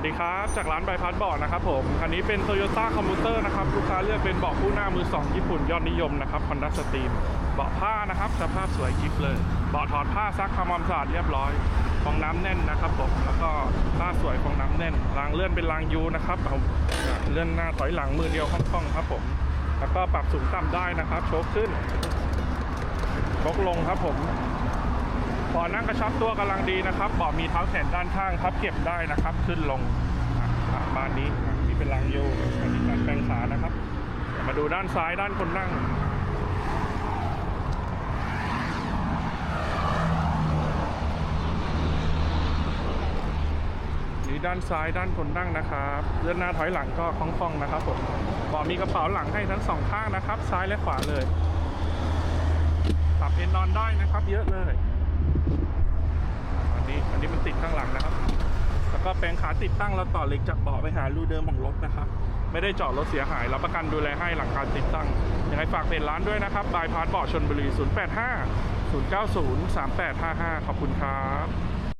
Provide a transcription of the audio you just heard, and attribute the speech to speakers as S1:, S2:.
S1: วัสดีครับ จากร้านใบพัดเบาะนะครับผม คันนี้เป็น Toyota Commuter นะครับ ลูกค้าเลือกเป็นเบาะคู่หน้ามือ 2 ญี่ปุ่นยอดนิยมนะครับ Honda Stream เบาะผ้านะครับ สภาพสวยกิฟเลย เบาะถอดผ้าซักทำความสะอาดเรียบร้อยฟองน้ำแน่นนะครับผม แล้วก็ผ้าสวยฟองน้ำแน่น รางเลื่อนเป็นรางยูนะครับผมอะเลื่อนหน้าถอยหลังมือเดียวคล่องๆครับผม แล้วก็ปรับสูงต่ำได้นะครับ โชคขึ้นโชคลงครับผม บาะนั่งกระชับตัวกำลังดีนะครับเบาะมีเท้าแขนด้านข้างพับเก็บได้นะครับ ขึ้นลงอะประมาณนี้นี่เป็นรางโยอันนี้การแปลงขานะครับ มาดูด้านซ้ายด้านคนนั่งนี่ด้านซ้ายด้านคนนั่งนะครับเลื่อนหน้าถอยหลังก็คล่องๆนะครับผมเบาะมีกระเป๋าหลังให้ทั้งสองข้างนะครับ ซ้ายและขวาเลยปรับเอนนอนได้นะครับ เยอะเลย อันนี้อันนี้มันติดข้างหลังนะครับ แล้วก็แปลงขาติดตั้งเราต่อเหล็กจากเบาะไปหารูเดิมของรถนะครับ ไม่ได้เจาะรถเสียหายรับประกันดูแลให้หลังการติดตั้งยังไงฝากเพจร้านด้วยนะครับบายพาร์ทเบาะชนบุรี 085 090 3855 ขอบคุณครับ